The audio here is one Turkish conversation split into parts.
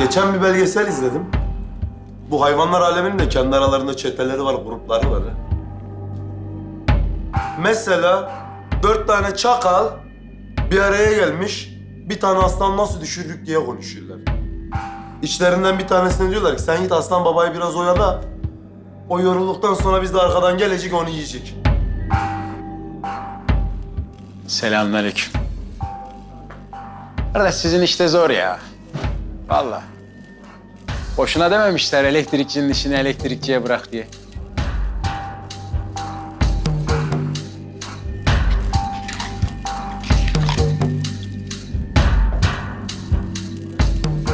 Geçen bir belgesel izledim. Bu hayvanlar aleminin de kendi aralarında çeteleri var, grupları var. Mesela dört tane çakal bir araya gelmiş, bir tane aslan nasıl düşürdük diye konuşuyorlar. İçlerinden bir tanesine diyorlar ki sen git aslan babayı biraz oyala. O yorulduktan sonra biz de arkadan gelecek onu yiyecek. Selamünaleyküm. Kardeş sizin işte zor ya. Vallahi. Boşuna dememişler elektrikçinin işini elektrikçiye bırak diye.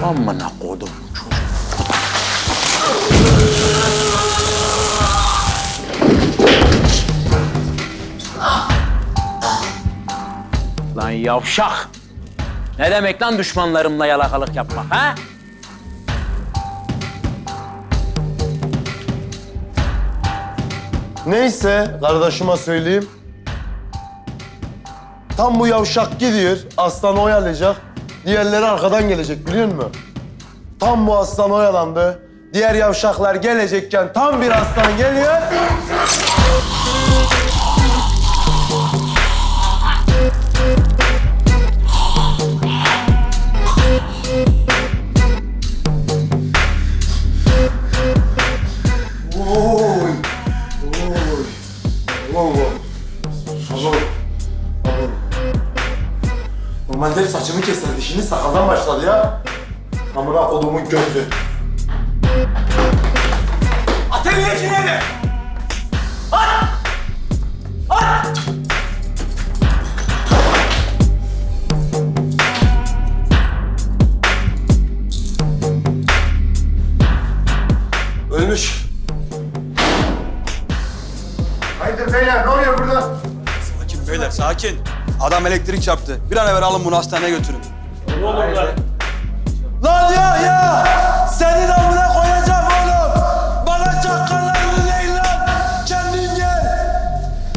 Amına kodum çocuk. Lan yavşak. Ne demek lan düşmanlarımla yalakalık yapmak ha? Neyse kardeşime söyleyeyim. Tam bu yavşak gidiyor, aslan oyalayacak. Diğerleri arkadan gelecek biliyor musun? Tam bu aslan oyalandı. Diğer yavşaklar gelecekken tam bir aslan geliyor. Hep saçımı keserdi. Şimdi sakaldan başladı ya. Amına kodumun gözü. Atölye nerede? Ölmüş. Hayırdır beyler ne oluyor burada? Sakin beyler sakin. Adam elektrik çarptı. Bir an evvel alın bunu hastaneye götürün. Lan ya ya!